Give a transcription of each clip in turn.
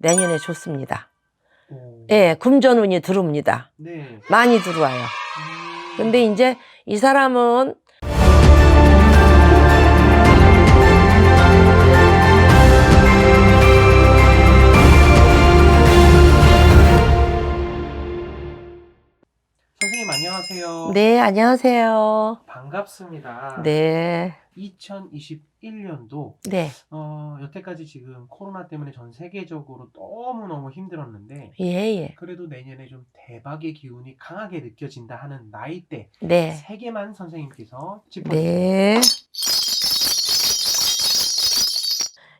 내년에 좋습니다. 오. 예, 금전운이 들어옵니다. 네. 많이 들어와요. 음. 근데 이제 이 사람은 선생님 안녕하세요. 네, 안녕하세요. 반갑습니다. 네, 2021년도 네, 어, 여태까지 지금 코로나 때문에 전 세계적으로 너무너무 힘들었는데 예, 예. 그래도 내년에 좀 대박의 기운이 강하게 느껴진다 하는 나이대 네, 세 개만 선생님께서 짚어주세요. 네.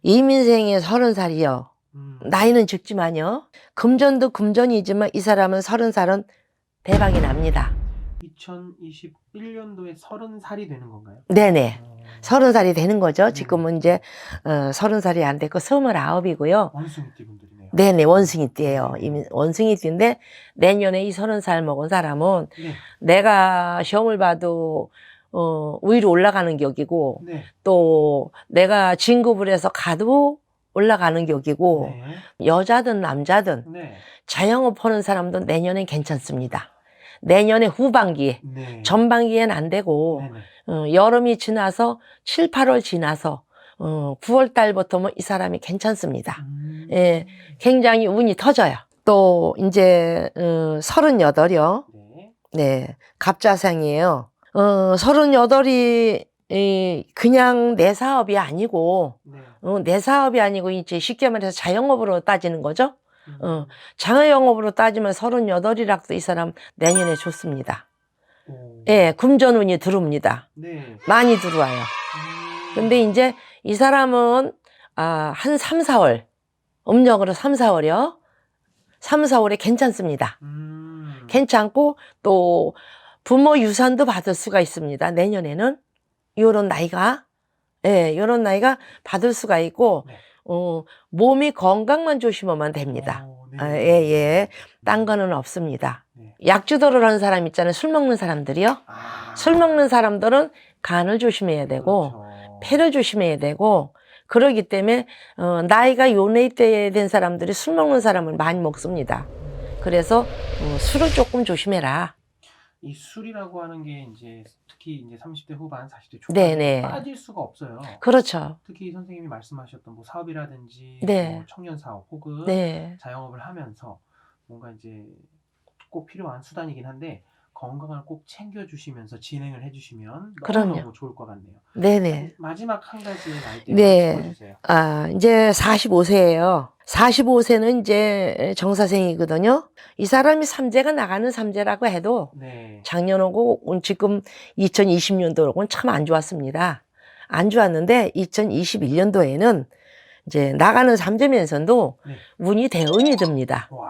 이민생이 서른 살이요. 음, 나이는 적지만요. 금전도 금전이지만 이 사람은 서른 살은 대박이 납니다. 2021년도에 서른 살이 되는 건가요? 네네. 어, 서른 살이 되는 거죠. 네. 지금은 이제 어, 서른 살이 안 됐고 스물아홉이고요. 원숭이띠 분들이네요. 네네 원숭이띠예요. 이미 원숭이띠인데 내년에 이 서른 살 먹은 사람은 네. 내가 시험을 봐도 어, 위로 올라가는 격이고 네. 또 내가 진급을 해서 가도 올라가는 격이고 네. 여자든 남자든 네. 자영업 하는 사람도 내년엔 괜찮습니다. 내년에 후반기에 네. 전반기엔 안 되고 네네. 어, 여름이 지나서 7, 8월 지나서 어, 9월 달부터면 이 사람이 괜찮습니다. 음. 예, 굉장히 운이 터져요. 또 이제 어, 38이요. 네. 네, 갑자생이에요. 어, 38이 이, 그냥 내 사업이 아니고 네. 어, 내 사업이 아니고 이제 쉽게 말해서 자영업으로 따지는 거죠. 음. 어, 장외영업으로 따지면 38이락도 이 사람 내년에 좋습니다. 오. 예, 금전운이 들어옵니다. 네. 많이 들어와요. 음. 근데 이제 이 사람은 아, 한 3, 4월 음력으로 3, 4월이요. 3, 4월에 괜찮습니다. 음. 괜찮고 또 부모 유산도 받을 수가 있습니다. 내년에는 요런 나이가 예, 요런 나이가 받을 수가 있고 네. 어, 몸이 건강만 조심하면 됩니다. 오, 네. 아, 예, 예. 딴 거는 없습니다. 네. 약주도를 하는 사람 있잖아요. 술 먹는 사람들이요. 아. 술 먹는 사람들은 간을 조심해야 되고 그렇죠. 폐를 조심해야 되고 그러기 때문에 어, 나이가 요 나이 때된 사람들이 술 먹는 사람을 많이 먹습니다. 그래서 어, 술을 조금 조심해라. 이 술이라고 하는 게 이제 특히 이제 30대 후반, 40대 초반 네네. 빠질 수가 없어요. 그렇죠. 특히 선생님이 말씀하셨던 뭐 사업이라든지 네. 뭐 청년 사업 혹은 네. 자영업을 하면서 뭔가 이제 꼭 필요한 수단이긴 한데 건강을 꼭 챙겨주시면서 진행을 해주시면 그럼요. 너무너무 좋을 것 같네요. 네네. 마지막 한 가지 네. 짚어주세요. 아, 이제 45세예요. 45세는 이제 정사생이거든요. 이 사람이 삼재가 나가는 삼재라고 해도 네. 작년하고 온 지금 2020년도하고는 참 안 좋았습니다. 안 좋았는데 2021년도에는 이제 나가는 삼재면서도 네. 운이 대운이 듭니다. 와.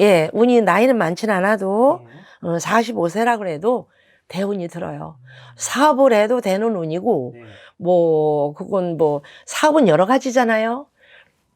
예, 운이 나이는 많진 않아도 네. 어, 45세라 그래도 대운이 들어요. 사업을 해도 되는 운이고 네. 뭐 그건 뭐 사업은 여러 가지잖아요.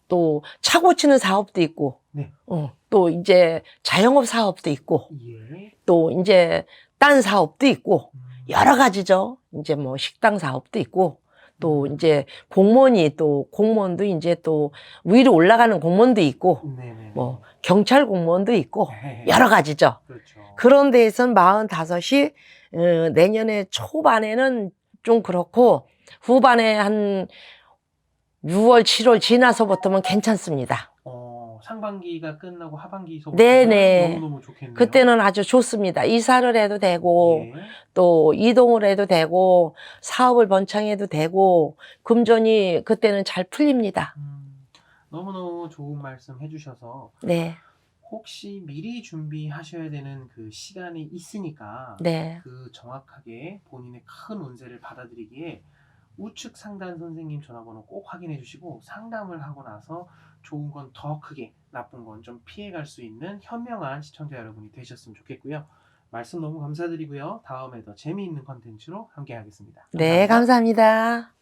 또 차고 치는 사업도 있고, 네. 어, 또 이제 자영업 사업도 있고, 예. 또 이제 딴 사업도 있고 음. 여러 가지죠. 이제 뭐 식당 사업도 있고 또 음. 이제 공무원이 또 공무원도 이제 또 위로 올라가는 공무원도 있고 네네. 뭐 경찰 공무원도 있고 네. 여러 가지죠. 그렇죠. 그런 데에선 45이 어, 내년에 초반에는 좀 그렇고 후반에 한 6월, 7월 지나서부터는 괜찮습니다. 어, 상반기가 끝나고 하반기서 네네. 너무너무 좋겠네요. 그때는 아주 좋습니다. 이사를 해도 되고 예. 또 이동을 해도 되고 사업을 번창해도 되고 금전이 그때는 잘 풀립니다. 음, 너무너무 좋은 말씀 해주셔서 네, 혹시 미리 준비하셔야 되는 그 시간이 있으니까 네, 그 정확하게 본인의 큰 운세를 받아들이기에 우측 상담 선생님 전화번호 꼭 확인해 주시고 상담을 하고 나서 좋은 건 더 크게 나쁜 건 좀 피해갈 수 있는 현명한 시청자 여러분이 되셨으면 좋겠고요. 말씀 너무 감사드리고요. 다음에 더 재미있는 컨텐츠로 함께 하겠습니다. 네, 감사합니다.